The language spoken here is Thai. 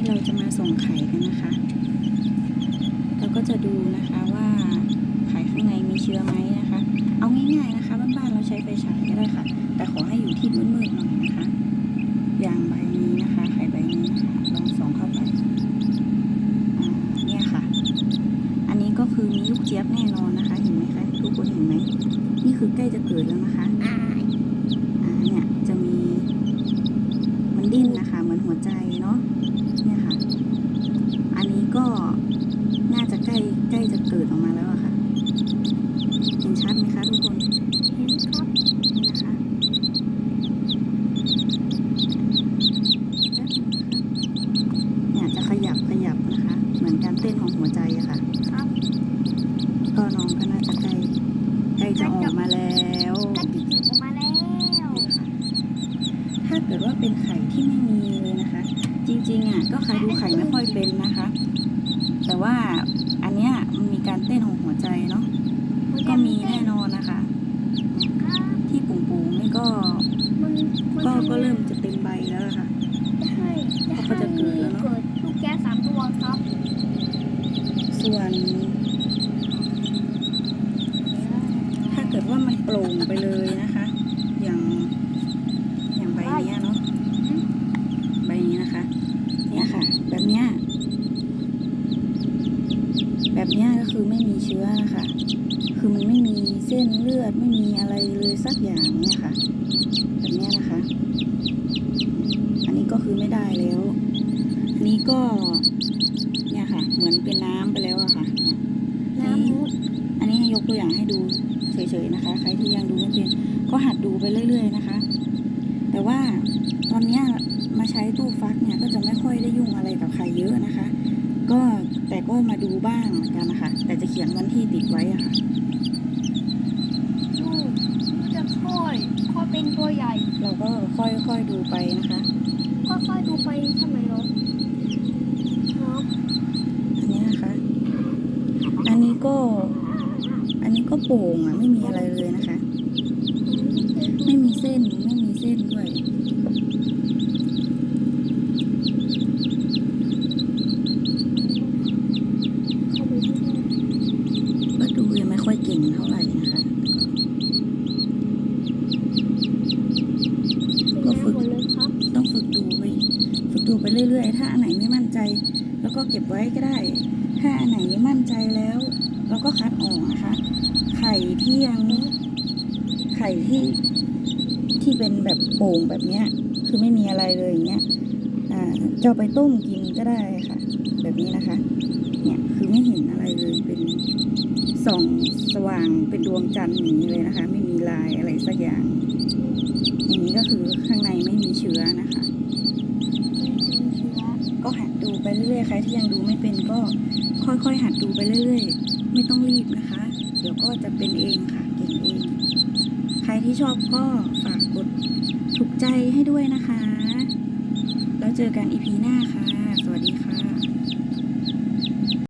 นี้เราจะมาส่งไข่กันนะคะ เราก็จะดูนะคะว่าไข่ข้างในมีเชื้อไหมนะคะ เอาง่ายๆนะคะบ้านๆเราใช้ไฟฉายก็ได้ค่ะ แต่ขอให้อยู่ที่มืดๆหน่อยนะคะ อย่างใบนี้นะคะ ไข่ใบนี้นะคะลองส่องเข้าไปอ่าเนี่ยค่ะ อันนี้ก็คือมีลูกเจี๊ยบแน่นอนนะคะ เห็นไหมคะทุกคนเห็นไหมนี่คือใกล้จะเกิดแล้วนะคะ อ่า อ่าเนี่ยจะมีมันดิ้นนะคะ เหมือนหัวใจเนาะเนี่ยค่ะ อันนี้ก็น่าจะใก ล้ใกล้จะเกิดออกมาแล้วอะค่ะ เห็นชัดไหมคะทุกคน เห็นครับ นี่นะคะแป๊บนึงนะคะเนี่ยจะขยับขยับนะคะ เหมือนการเต้นของหัวใจอะค่ะ ครับ ก็น้องก็น่าจะใกล้ใกล้จะออกมาแล้วก็จิจิออกมาแล้ว ถ้าเกิดว่าเป็นไข่ที่ไม่มีเลยนะคะ จริงๆอะก็ใครดูไข่ไม่ค่อยเป็นนะคะ แต่ว่าอันเนี้ยมันมีการเต้นของหัวใจเนาะก็มีแน่นอนนะคะครับที่ปุ่งๆนี่ก็มันมันก็ก็เริ่มจะเต็มใบแล้วล่ะค่ะจะให้จะเขาจะเกิดแล้วเนอะเกิดลูกแก้วสามตัวครับ ส่วน ถ้าเกิดว่ามันโปร่งไปเลยนะคะ อย่างอย่างใบเนี้ยเนาะใบนี้นะคะ เนี่ยค่ะ แบบเนี้ย แบบเนี้ยก็คือไม่มีเชื้อนะคะ คือมันไม่มีเส้นเลือดไม่มีอะไรเลยสักอย่างเนี่ยค่ะ แบบเนี้ยนะคะ อันนี้ก็คือไม่ได้แล้ว อันนี้ก็เนี่ยค่ะ เหมือนเป็นน้ำไปแล้วอะค่ะเนี่ยน้ำมุดอันนี้ให้ยกตัวอย่างให้ดูเฉยๆนะคะ ใครที่ยังดูไม่เป็นก็หัดดูไปเรื่อย ๆนะคะ แต่ว่าตอนเนี้ยมาใช้ตู้ฟักเนี่ยก็จะไม่ค่อยได้ยุ่งอะไรกับใครเยอะนะคะ ก็แต่ก็มาดูบ้างเหมือนกันนะคะ แต่จะเขียนวันที่ติดไว้อะค่ะลูกจะค่อยค่อยเป็นตัวใหญ่ เราก็ค่อยๆดูไปนะคะ ค่อยๆดูไปทำไมเหรอครับอันนี้นะคะ อันนี้ก็ อันนี้ก็โป่งอะ ไม่มีอะไรเลยนะคะ ไม่มีเส้นไม่มีเส้นด้วย เข้าไปดู ก็ดูยังไม่ ค่อยเก่งเท่าไหร่นะคะเป็นน้ำหมดเลยครับต้องฝึกดูไปฝึกดูไปเรื่อย ๆ ถ้าอันไหนไม่มั่นใจ แล้วก็เก็บไว้ก็ได้ ถ้าอันไหนมั่นใจแล้วเราก็คัดออกนะคะ ไข่ที่ยังไข่ที่ที่เป็นแบบโป่งแบบเนี้ย คือไม่มีอะไรเลยอย่างเงี้ยอ่าจะเอาไปต้มกินก็ได้ค่ะ แบบนี้นะคะ เนี่ยคือไม่เห็นอะไรเลยเป็น ส่องสว่างเป็นดวงจันทร์อย่างนี้เลยนะคะ ไม่มีลายอะไรสักอย่าง อย่างนี้ก็คือข้างในไม่มีเชื้อนะคะก็หัดดูไปเรื่อยๆใครที่ยังดูไม่เป็นก็ค่อยๆ หัดดูไปเรื่อยๆ ไม่ต้องรีบนะคะ เดี๋ยวก็จะเป็นเองค่ะเก่งเอง ใครที่ชอบก็ฝากกดถูกใจให้ด้วยนะคะ แล้วเจอกันอีพีหน้าค่ะ สวัสดีค่ะ